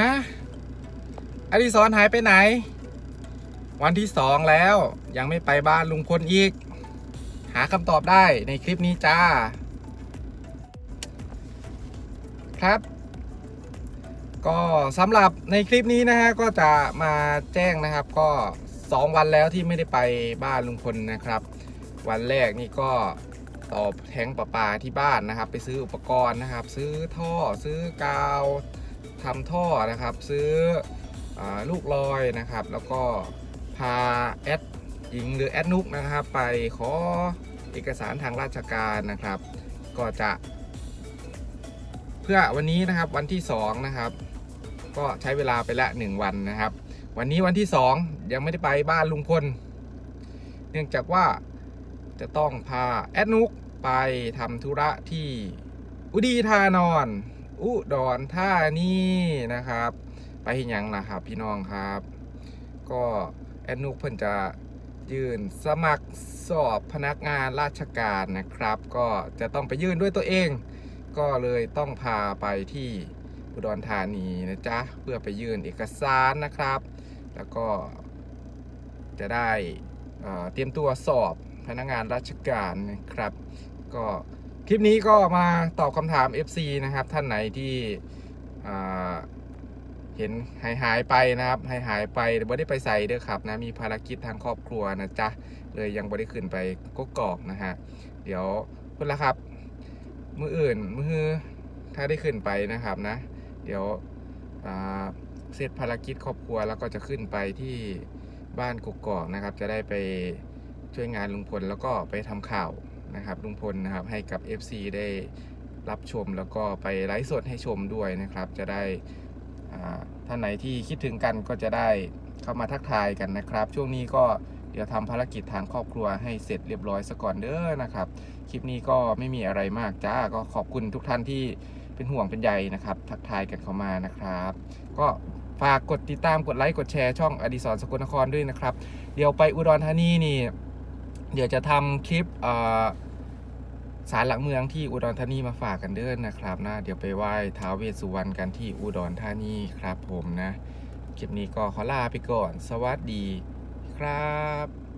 ฮะอดิศรหายไปไหน วันที่สองแล้วยังไม่ไปบ้านลุงพลอีก หาคำตอบได้ในคลิปนี้จ้า ครับ ก็สำหรับในคลิปนี้นะฮะก็จะมาแจ้งนะครับ ก็ 2 วันแล้วที่ไม่ได้ไปบ้านลุงพลนะครับ วันแรกนี่ก็ต่อแทงประปาที่บ้านนะครับ ไปซื้ออุปกรณ์นะครับ ซื้อท่อซื้อกาว ทำท่อนะครับ ซื้ออลูกลอยนะครับ แล้วก็พาแอดหญิงหรือแอดนุกนะครับ ไปขอเอกสารทางราชการนะครับ ก็จะเพื่อวันนี้นะครับวันที่ 2 นะครับ ก็ใช้เวลาไปละ 1 วันนะครับ วันนี้วันที่ 2 ยังไม่ได้ไปบ้านลุงพล เนื่องจากว่าจะต้องพาแอดนุกไปทำธุระที่อุดีทานอน อุดรท่านีนะครับ ไปห็นยังนะครับพี่น้องครับ ก็แอดนุกเพิ่นจะยื่นสมัครสอบพนักงานราชการนะครับ ก็จะต้องไปยื่นด้วยตัวเอง ก็เลยต้องพาไปที่อุดรธานีนะจ๊ะเพื่อไปยื่นเอกสารนะครับ แล้วก็จะได้เเตรียมตัวสอบพนักงานราชการนะครับ ก็ คลิปนี้ก็มาตอบคำถาม FC นะครับ ท่านไหนที่เห็นหายหายไปนะครับหายหายไปไม่ได้ไปใส่เด้อครับนะมีภารกิจทางครอบครัวนะจ๊ะเลยยังไม่ได้ขึ้นไปกกอกนะฮะเดี๋ยวพุ่นละครับ มืออื่นมือถ้าได้ขึ้นไปนะครับนะ เดี๋ยวเสร็จภารกิจครอบครัวแล้วก็จะขึ้นไปที่บ้านกกอกนะครับ จะได้ไปช่วยงานลุงพลแล้วก็ไปทำข่าว นะครับลุงพลนะครับให้กับ FC ได้รับชมแล้วก็ไปไลฟ์สดให้ชมด้วยนะครับ จะได้ท่านไหนที่คิดถึงกันก็จะได้เข้ามาทักทายกันนะครับ ช่วงนี้ก็เดี๋ยวทำภารกิจทางครอบครัวให้เสร็จเรียบร้อยซะก่อนเด้อนะครับ คลิปนี้ก็ไม่มีอะไรมากจ้าก็ขอบคุณทุกท่านที่เป็นห่วงเป็นใยนะครับ ทักทายกันเข้ามานะครับ ก็ฝากกดติดตามกดไลค์กดแชร์ช่องอดิศรสกลนครด้วยนะครับ เดี๋ยวไปอุดรธานีนี่ เดี๋ยวจะทำคลิปสารหลักเมืองที่อุดรธานีมาฝากกันเด้อนะครับนะเดี๋ยวไปไหว้ท้าวเวสสุวรรณกันที่อุดรธานีครับผมนะ คลิปนี้ก็ขอลาไปก่อน สวัสดีครับ